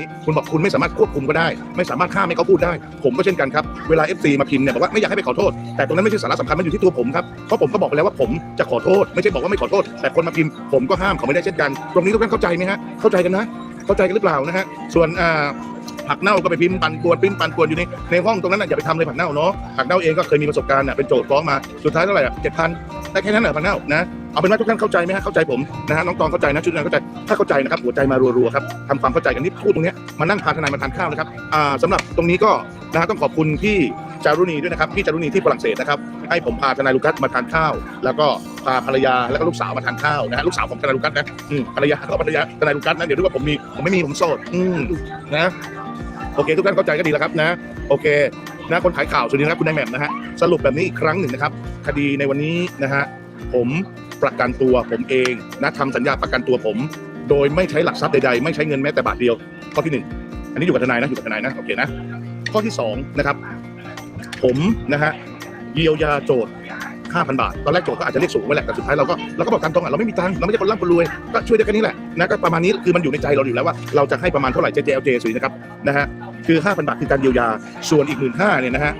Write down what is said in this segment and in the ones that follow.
นี้ คุณบอกคุณไม่สามารถควบคุมก็ได้ ไม่สามารถห้ามให้เขาพูดได้ ผมก็เช่นกันครับ เวลา FC มาพิมพ์เนี่ยบอกว่าไม่อยากให้ไปขอโทษ แต่ตรงนั้นไม่ใช่สาระสำคัญ มันอยู่ที่ตัวผมครับ เพราะผมก็บอกไปแล้วว่าผมจะขอโทษ ไม่ใช่บอกว่าไม่ขอโทษ แต่คนมาพิมพ์ผมก็ห้ามเขาไม่ได้เช่นกัน ตรงนี้ทุกท่านเข้าใจไหมฮะ เข้าใจกันนะ เข้าใจกันหรือเปล่านะฮะ ส่วนอ่าผักเน่าก็ไปพิมพ์ปันปวนพิมพ์ปันปวนอยู่ในในห้องตรงนั้นน่ะอย่าไปทำเลยผักเน่าเนาะผักเน่าเองก็เคยมีประสบการณ์น่ะเป็นโจทย์ฟ้องมาสุดท้ายเท่าไหร่อะเจ็ดพันได้แค่นั้นเหรอผักเน่านะ เอาเป็นว่าทุกท่านเข้าใจไหมฮะเข้าใจผมนะฮะน้องตองเข้าใจนะชุดนั้นเข้าใจถ้าเข้าใจนะครับหัวใจมารัวๆครับทำความเข้าใจกันนี่พูดตรงเนี้ยมานั่งพาทนายมาทานข้าวนะครับอ่าสำหรับตรงนี้ก็นะฮะต้องขอบคุณพี่จารุณีด้วยนะครับพี่จารุณีที่ฝรั่งเศสนะครับให้ผมพาทนายลูกัสมาทานข้าว แล้วก็พาภรรยาแล้วก็ลูกสาวมาทานข้าวนะฮะลูกสาวของทนายลูกัสนะอืมภรรยาก็ภรรยาทนายลูกัสนะเดี๋ยวดูว่าผมมีผมไม่มีผมโสดอืมนะโอเคทุกท่านเข้าใจก็ดีแล้วครับนะโอเคนะคนขายข่าวสวัสดีนะครับคุณนายแหม่มนะฮะสรุปแบบนี้อีกครั้งหนึ่งนะครับ คดีในวันนี้นะฮะผม ประกันตัวผมเองนะทำสัญญาประกันตัวผม โดยไม่ใช้หลักทรัพย์ใดๆ ไม่ใช้เงินแม้แต่บาทเดียว ข้อที่หนึ่งอันนี้อยู่กับทนายนะอยู่กับทนายนะโอเคนะข้อที่สองนะครับ ผมนะฮะเยียวยาโจทย์5,000 บาท ตอนแรกโจทย์ก็อาจจะเรียกสูงไว้แหละ แต่สุดท้ายเราก็เราก็บอกตามตรงอะ เราไม่มีตังค์ เราไม่ใช่คนร่ำคนรวย ก็ช่วยได้แค่นี้แหละนะ ก็ประมาณนี้ คือมันอยู่ในใจเราอยู่แล้วว่า เราจะให้ประมาณเท่าไหร่เจเจเจสุยนะครับ นะฮะ คือ 5,000 บาทคือการเยียวยา ส่วนอีก 1 5ื่นเนี่ยนะฮะ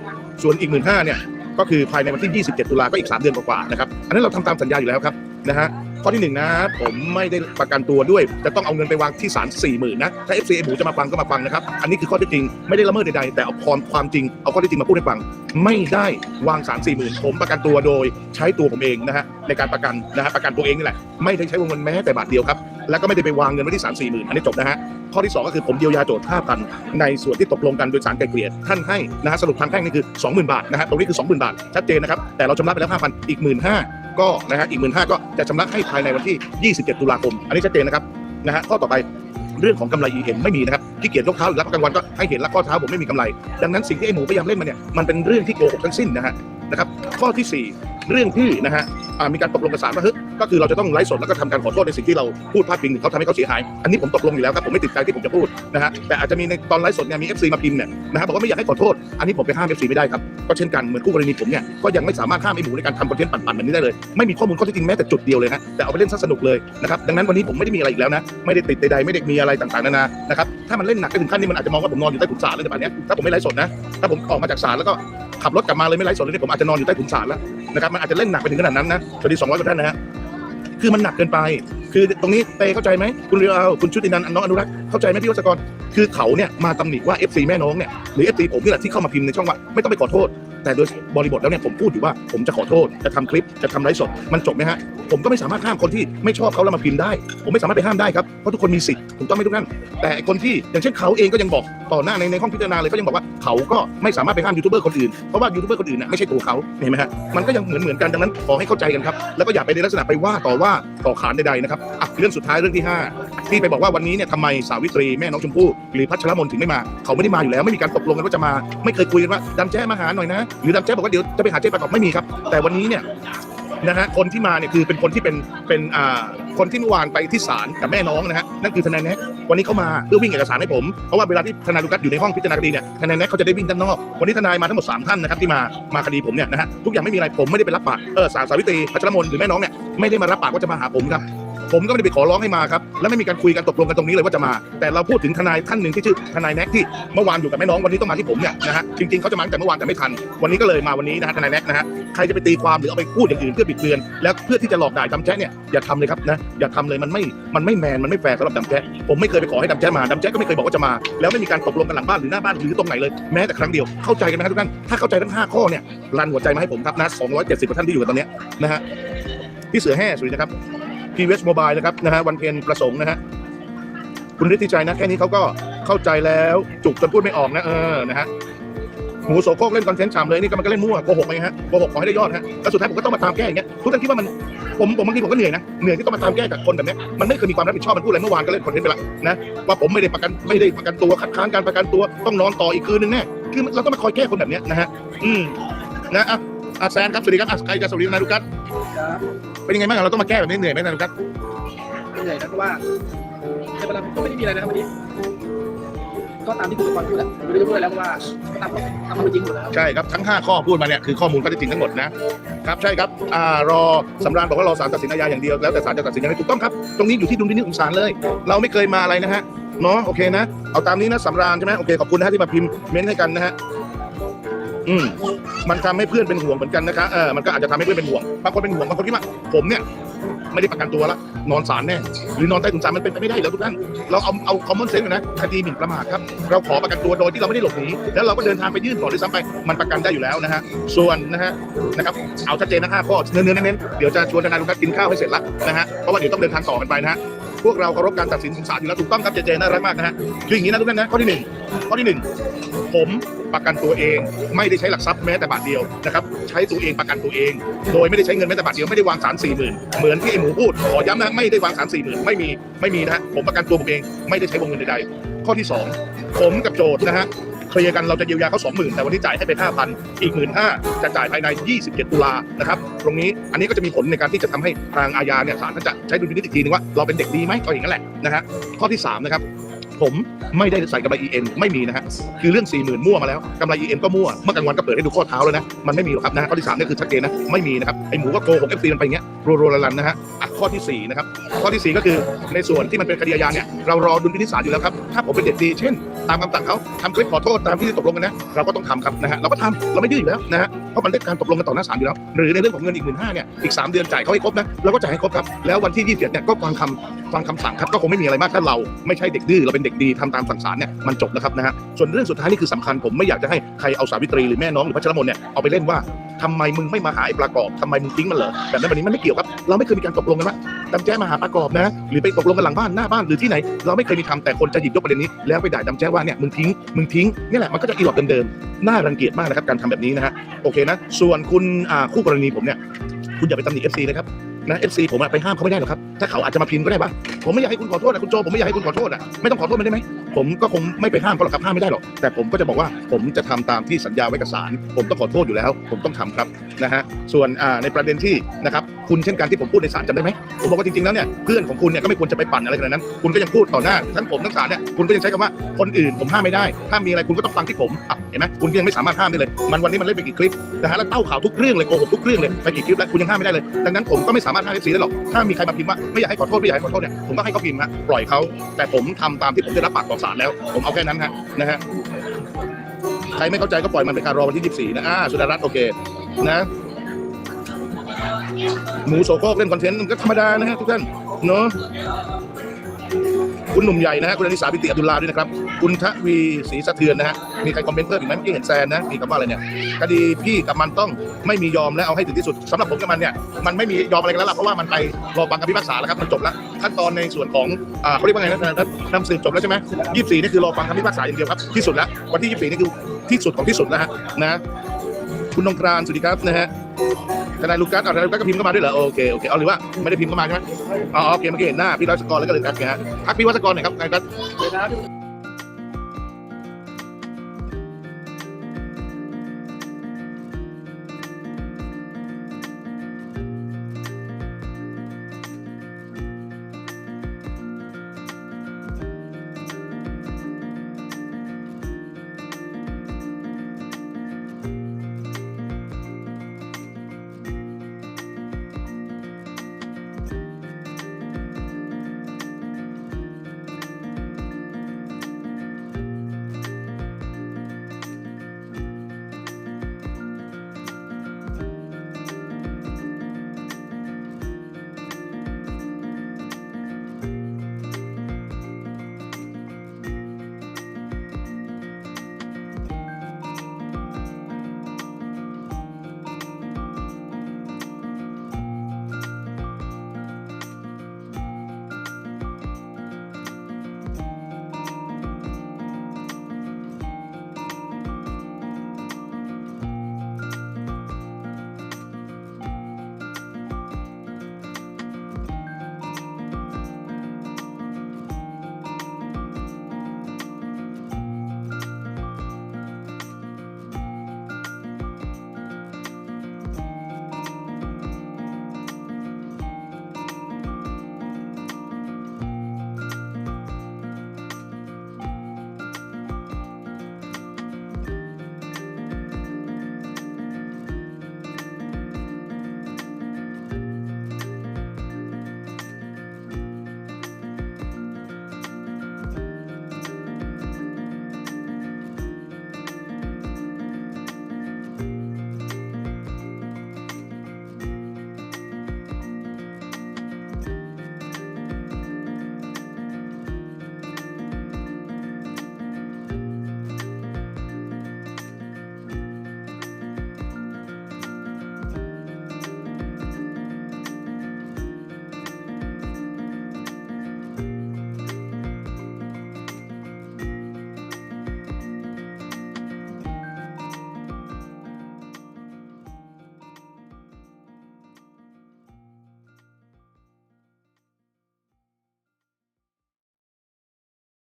ส่วนอีก 1 5ื่นเนี่ย ก็คือภายในวันที่ 27 ตุลาก็อีก 3 เดือนกว่าๆนะครับอันนั้นเราทำตามสัญญาอยู่แล้วครับนะฮะข้อที่หนึ่งนะผมไม่ได้ประกันตัวด้วย จะต้องเอาเงินไปวางที่ศาล4 0,000นะถ้า FCA หมูจะมาฟังก็มาฟังนะครับ อันนี้คือข้อท็จจริง ไม่ได้ละเมิดใดๆแต่เอาความความจริงเอาข้อท็จจริงมาพูดให้ฟัง ไม่ได้วางสารสี่หมื่นผมประกันตัวโดยใช้ตัวผมเองนะฮะในการประกันนะฮะประกันตัวเองนี่แหละไม่ได้ใช้วงเงินแม้แต่บาทเดียวครับ แล้วก็ไม่ได้ไปวางเงินไว้ที่สารสี่หมื่นอันนี้จบนะฮะข้อที่สองก็คือผมเยียวยาโจทย์ห้าพันในส่วนที่ตกลงกันโดยสารไกลเกลี่ยท่านให้นะฮะสรุปทางแพ่งนี่คือ 20,000 บาทนะฮะตรงนี้คือ 20,000 บาท ชัดเจนนะครับแต่เราชำระไปแล้ว5,000อีก 15,000ก็นะฮะอีก 15,000ก็จะชำระให้ภายในวันที่ 27 ตุลาคม อันนี้ชัดเจนนะครับนะฮะข้อต่อไปเรื่องของกำไรเห็นไม่มีนะครับที่เกียรยกเท้าหรือรับกลางวันก็ให้เห็นแล้วข้อเท้าผมไม่มีกำไร ดังนั้นสิ่งที่ไอ้หมูพยายามเล่นมาเนี่ยมันเป็นเรื่องที่โกหกทั้งสิ้นนะฮะ นะครับข้อที่สี่เรื่องที่นะฮะมีการตกลงกับศาลว่าเฮ้ยก็คือเราจะต้องไลฟ์สดแล้วก็ทำการขอโทษในสิ่งที่เราพูดพลาดพิงเขาทำให้เขาเสียหาย อันนี้ผมตกลงอยู่แล้วครับผมไม่ติดใจที่ผมจะพูดนะฮะแต่อาจจะมีในตอนไลฟ์สดเนี่ยมี FC มาพิมพ์เนี่ยนะฮะบอกว่าไม่อยากให้ขอโทษ อันนี้ผมไปห้าม FC ไม่ได้ครับก็เช่นกันเหมือนคู่กรณีผมเนี่ยก็ยังไม่สามารถห้ามไอ้หมูในการทำคอนเทนต์ปั่นๆแบบนี้ได้เลยไม่มีข้อมูลข้อเท็จจริงแม้แต่จุดเดียวเลยฮะแต่เอาไปเล่นซะสนุกเลยนะครับดังนั้นวันนี้ผมไม่ได้มีอะไรอีกแล้วนะไม่ได้ติดใดๆไม่ได้มีอะไรต่างๆนานานะครับถ้ามันเล่นหนักไปถึงขั้นนี้มันอาจจะมองว่าผมนอนอยู่ใต้ถุนศาลเลยในป่านนี้ถ้าผมไม่ไลฟ์สดนะถ้าผมออกมาจากศาลแล้วก็ ขับรถกลับมาเลยไม่ไร้สดเลยเนี่ยผมอาจจะนอนอยู่ใต้ถุนศาลแล้วนะครับมันอาจจะเล่นหนักไปถึงขนาดนั้นนะสวัสดีสองร้อยกว่าท่านนะฮะคือมันหนักเกินไป คือตรงนี้เตเข้าใจไหมคุณเรียวคุณชุตินันท์น้องอนุรักษ์เข้าใจไหมพี่วัชกร คือเขาเนี่ยมาตำหนิว่า FC แม่น้องเนี่ยหรือ FC ผมนี่แหละที่เข้ามาพิมพ์ในช่องว่าไม่ต้องไปขอโทษ แต่โดยบริบทแล้วเนี่ยผมพูดอยู่ว่าผมจะขอโทษจะทำคลิปจะทำไลฟ์สดมันจบไหมฮะผมก็ไม่สามารถห้ามคนที่ไม่ชอบเขาแล้วมาพิมพ์ได้ ผมไม่สามารถไปห้ามได้ครับเพราะทุกคนมีสิทธิ์ถูกต้องไหมทุกท่านแต่คนที่อย่างเช่นเขาเองก็ยังบอกต่อหน้าในในห้องพิจารณาเลยก็ยังบอกว่าเขาก็ไม่สามารถไปห้ามยูทูบเบอร์คนอื่นเพราะว่ายูทูบเบอร์คนอื่นน่ะไม่ใช่ตัวเขาเห็นไหมฮะมันก็ยังเหมือนเหมือนกันดังนั้นขอให้เข้าใจกันครับแล้วก็อย่าไปในลักษณะไปว่าต่อว่าต่อขานใดๆนะครับอะเรื่องสุดท้ายเรื่องที่ห้าที่ไปบอกว่าวันนี้เนี่ยทำไมสาวิตรีแม่น้องชมพู่หรือพัชรมนถึงไม่มา เขาไม่ได้มาอยู่แล้วไม่มีการตกลงกันว่าจะมา ไม่เคยคุยกันว่าดำแจ้มาหาหน่อยนะหรือดำแจ้บอกว่าเดี๋ยวจะไปหาเจ๊ประกอบไม่มีครับ แต่วันนี้เนี่ยนะฮะคนที่มาเนี่ยคือเป็นคนที่เป็นเป็นอ่าคนที่เมื่อวานไปที่ศาลกับแม่น้องนะฮะนั่นคือทนายแน็กวันนี้เขามาเพื่อวิ่งเอกสารให้ผมเพราะว่าเวลาที่ทนายลูกัสอยู่ในห้องพิจารณาคดีเนี่ยทนายแน็กเขาจะได้วิ่งด้านนอกวันนี้ทนายมาทั้งหมดสามท่านนะครับที่มามาคดีผมเนี่ยนะฮะทุกอย่างไม่มีอะไรผมไม่ได้ไปรับปากเออสาวสาวิตรีพัชรมนหรือแม่น้องเนี่ยไม่ได้มารับปากว่าจะมาหาผมครับ ผมก็ไม่ได้ไปขอร้องให้มาครับและไม่มีการคุยกันตกลงกันตรงนี้เลยว่าจะมา แต่เราพูดถึงทนายท่านหนึ่งที่ชื่อทนายแน็กที่เมื่อวานอยู่กับแม่น้องวันนี้ต้องมาที่ผมเนี่ยนะฮะจริงๆเขาจะมาตั้งแต่เมื่อวานแต่ไม่ทัน วันนี้ก็เลยมาวันนี้นะฮะทนายแน็กนะฮะใครจะไปตีความหรือเอาไปพูดอย่างอื่นเพื่อบิดเบือน แล้วเพื่อที่จะหลอกด่าดำแจ๊เนี่ยอย่าทำเลยครับนะอย่าทำเลยมันไม่มันไม่แมนมันไม่แฟร์สำหรับดำแจ๊ผมไม่เคยไปขอให้ดำแจ๊มาดำแจ๊ก็ไม่เคยบอกว่าจะมา แล้วไม่มีการตกลงกันหลังบ้านหรือหน้าบ้านหรือตรงไหนเลยแม้แต่ครั้งเดียวเข้าใจกันไหมครับทุกท่านถ้าเข้าใจทั้งห้าข้อเนี่ยรันหัวใจมาให้ผมครับนะ270กว่าท่านที่อยู่ตอนนี้นะฮะพี่เสือแห่สวัสดีนะครับ พีเวสโมบายนะครับนะฮะวันเพ็ญประสงค์นะฮะคุณฤทธิชัยนะแค่นี้เขาก็เข้าใจแล้วจุกจนพูดไม่ออกนะเออนะฮะหมูโสโครกเล่นคอนเทนต์ฉ่ำเลยนี่ก็มันก็เล่นมั่วโกหกไหมฮะโกหกขอให้ได้ยอดฮะแล้วสุดท้ายผมก็ต้องมาตามแก้อย่างเงี้ยทุกท่านคิดว่ามันผมผมบางทีผมก็เหนื่อยนะเหนื่อยที่ต้องมาตามแก้กับคนแบบนี้มันไม่เคยมีความรับผิดชอบมันพูดอะไรเมื่อวานก็เล่นคอนเทนต์ไปละนะว่าผมไม่ได้ประกันไม่ได้ประกันตัวคัดค้านการประกันตัวต้องนอนต่ออีกคืนนึงแน่คือเราต้องมาคอยแก้คนแบบนี้นะฮะอืมนะอะ อะแซนครับสวัสดีครับอะใครจะสวัสดีนะลูกัสครับเป็นยังไงบ้างเราต้องมาแก้แบบนี้เหนื่อยไหมนะลูกัสไม่ใหญ่นะเพราะว่าในเวลาก็ไม่ได้มีอะไรนะครับวันนี้ก็ตามที่คุณกรพูดแหละไม่ได้พูดอะไรแล้วเพราะว่าก็ตามตามความเป็นจริงหมดแล้วใช่ครับทั้ง 5 ข้อพูดมาเนี่ยคือข้อมูลข้อเท็จจริงทั้งหมดนะครับใช่ครับอ่ารอสำราญบอกว่ารอศาลตัดสินอาญาอย่างเดียวแล้วแต่ศาลจะตัดสินยังไงถูกต้องครับตรงนี้อยู่ที่ดุลพินิจของศาลเลย เราไม่เคยมาอะไรนะฮะเนาะโอเคนะ เอาตามนี้นะสำราญใช่ไหมโอเคขอบคุณนะฮะที่มาพิมพ์เม้นต์ให้กันนะฮะ อืมมันทำให้เพื่อนเป็นห่วงเหมือนกันนะคะเออมันก็อาจจะทำให้เพื่อนเป็นห่วงบางคนเป็นห่วงบางคนคิดว่าผมเนี่ย ไม่ได้ประกันตัวละนอนศาลแน่หรือนอนใต้ถุนศาลมันเป็นไปไม่ได้แล้วทุกท่านเราเอาเอา common sense นะคดีหมิ่นประมาทครับเราขอประกันตัวโดยที่เราไม่ได้หลบหนีแล้วเราก็เดินทางไปยื่นก่อด้วยซ้ำไปมันประกันได้อยู่แล้วนะฮะส่วนนะฮะนะครับเอาชัดเจนนะห้าข้อเนื้อเนื้อเน้นๆเดี๋ยวจะชวนทนายลุงนัทกินข้าวให้เสร็จละนะฮะเพราะว่าเดี๋ยวต้องเดินทางต่อกันไปนะฮะพวกเราเคารพการตัดสินของศาลอยู่แล้วถูกต้องครับเจเจน่ารักมากนะฮะคืออย่างนี้นะทุกท่านนะข้อที่หนึ่งข้อที่หนึ่งผม ประกันตัวเอง ไม่ได้ใช้หลักทรัพย์แม้แต่บาทเดียวนะครับใช้ตัวเองประกันตัวเอง โดยไม่ได้ใช้เงินแม้แต่บาทเดียวไม่ได้วางสารสี่หมื่นเหมือนที่ไอ้หมูพูดขอย้ำนะไม่ได้วางสารสี่หมื่นไม่มีไม่มีนะฮะผมประกันตัวผมเองไม่ได้ใช้วงเงินใดๆข้อที่สองผมกับโจทย์นะฮะเคลียร์กันเราจะเยียวยาเขาสองหมื่นแต่วันนี้จ่ายให้เป็นห้าพันอีกหมื่นห้าจะจ่ายภายใน 27 ตุลานะครับ ตรงนี้อันนี้ก็จะมีผลในการที่จะทำให้ทางอาญาเนี่ยศาลท่านจะใช้ดุลพินิจอีกทีนึงว่าเราเป็นเด็กดีไหมก็อย่างนั้นแหละนะฮะข้อที่สามนะครับ ผมไม่ได้ใส่กำไร EM ไม่มีนะฮะคือเรื่อง 4 0,000 มั่วมาแล้วกำไร EM ก็มั่ว เมื่อกลางวันก็เปิดให้ดูข้อเท้าแล้วนะ มันไม่มีหรอกครับนะข้อที่3เนี่คือชัดเจนนะ ไม่มีนะครับ ไอหมูก็โกหก FC มันไปเงี้ยรัวๆลันๆนะฮะอะข้อทีสี่4 นะครับ ข้อทีสี่ 4 ก็คือในส่วนที่มันเป็นคดีอาญาเนี่ยเรารอดุลพินิจศาลอยู่แล้วครับถ้าผมเป็นเด็กดีเช่น ตามคำสั่งเขาทำคลิปขอโทษตามที่ตกลงกันนะเราก็ต้องทำครับนะฮะเราก็ทำเราไม่ดื้ออยู่แล้วนะฮะเพราะมันได้การตกลงกันต่อหน้าศาลอยู่แล้วหรือในเรื่องของเงินอีกหมื่นห้าเนี่ยอีก 3 เดือนจ่ายเขาให้ครบนะเราก็จ่ายให้ครบครับแล้ววันที่ 27เนี่ยก็ฟังคำฟังคำสั่งครับก็คงไม่มีอะไรมากถ้าเราไม่ใช่เด็กดื้อเราเป็นเด็กดีทำตามสั่งศาลเนี่ยมันจบแล้วครับนะฮะส่วนเรื่องสุดท้ายนี่คือสำคัญผมไม่อยากจะให้ใครเอาสาวิตรีหรือแม่น้องหรือพัชรมนเนี่ยเอาไปเล่นว่าทำไมมึงไม่มาหาไอ้ประกอบทำไมมึงทิ้งมันเหรอแบบนั้นแบบนี้มันไม่เกี่ยวครับ เราไม่เคยมีการตกลงกันว่าจำแจ้มาหาประกอบนะ หรือไปตกลงกันหลังบ้านหน้าบ้านหรือที่ไหน เราไม่เคยมีทำแต่คนจะหยิบยกประเด็นนี้ แล้วไปด่าจำแจ้ว่าเนี่ยมึงทิ้งมึงทิ้งนี่แหละมันก็จะอีหลอดเดิมๆน่ารังเกียจมากนะครับการทำแบบนี้นะฮะโอเคนะ ส่วนคุณคู่กรณีผมเนี่ยคุณอย่าไปตำหนิ FC เลยครับนะ FC ผมไปห้ามเขาไม่ได้หรอกครับ ถ้าเขาอาจจะมาพิมพ์ก็ได้ปะผมไม่อยากให้คุณขอโทษนะคุณโจผมไม่อยากให้คุณขอโทษอะไม่ต้องขอโทษมันได้ไหม ผมก็คงไม่ไปห้ามเขาหรอกครับห้ามไม่ได้หรอกแต่ผมก็จะบอกว่าผมจะทำตามที่สัญญาไว้กับศาลผมต้องขอโทษอยู่แล้ว ผมต้องทำครับนะฮะส่วนในประเด็นที่นะครับคุณเช่นกันที่ผมพูดในศาลจำได้ไหมผมบอกว่าจริงๆแล้วเนี่ยเพื่อนของคุณเนี่ยก็ไม่ควรจะไปปั่นอะไรขนาดนั้น คุณก็ยังพูดต่อหน้าทั้งผมทั้งศาลเนี่ยคุณก็ยังใช้คำว่าคนอื่นผมห้ามไม่ได้ ถ้ามีอะไรคุณก็ต้องฟังที่ผมเห็นไหมคุณยังไม่สามารถห้ามได้เลย มันวันนี้มันเล่นไปกี่คลิปนะฮะแล้วเต้าข่าวทุกเรื่องเลยโกหกทุกเรื่องเลยไปกี่คลิปแล้วคุณยังห้ามไม่ได้เลยดังนั้นผมก็ไม่สามารถห้ามเอฟซีได้หรอกถ้ามีใครมาพิมพ์ว่าไม่อยากให้ขอโทษไม่อยากให้ขอโทษเนี่ยผมก็ให้เขาพิมพ์ฮะปล่อยเขาแต่ผมทำตามที่ผมได้รับปากต่อศาลแล้ว ผมเอาแค่นั้นฮะนะฮะใครไม่เข้าใจก็ปล่อยมันไปการรอวันที่24นะอ่าสุดารัตน์โอเคนะหมูโสโครกเล่นคอนเทนต์มันก็ธรรมดานะฮะทุกท่านเนาะ คุณหนุ่มใหญ่นะฮะคุณอนิสาปิติอดุลลาด้วยนะครับ คุณทวีศรีสะเทือนนะฮะมีใครคอมเมนต์เพิ่มอีกไหมเมื่อกี้เห็นแซนนะมีคำว่าอะไรเนี่ยคดีพี่กับมันต้องไม่มียอมและเอาให้ถึงที่สุดสำหรับผมกับมันเนี่ยมันไม่มียอมอะไรกันแล้วล่ะเพราะว่ามันไปรอฟังคำพิพากษาแล้วครับมันจบแล้วขั้นตอนในส่วนของอ่าเขาเรียกว่าไงนะนะนำสืบจบแล้วใช่ไหมยี่สิบสี่นี่คือรอฟังคำพิพากษาอย่างเดียวครับที่สุดแล้ววันที่ยี่สิบสี่นี่คือที่สุดของที่สุดแล้วฮะนะคุณนงกรานสวัสดีครับนะฮะ ทนายลูกัสเอาทนายลูกัสก็พิมพ์เข้ามาด้วยเหรอโอเคโอเคเอาหรือว่าไม่ได้พิมพ์เข้ามาใช่ไหมอ๋อโอเคเมื่อกี้เห็นหน้าพี่รัชกรแล้วก็เลยทักนะฮะทักพี่วัชกรหน่อยครับนายครัชเลยนะ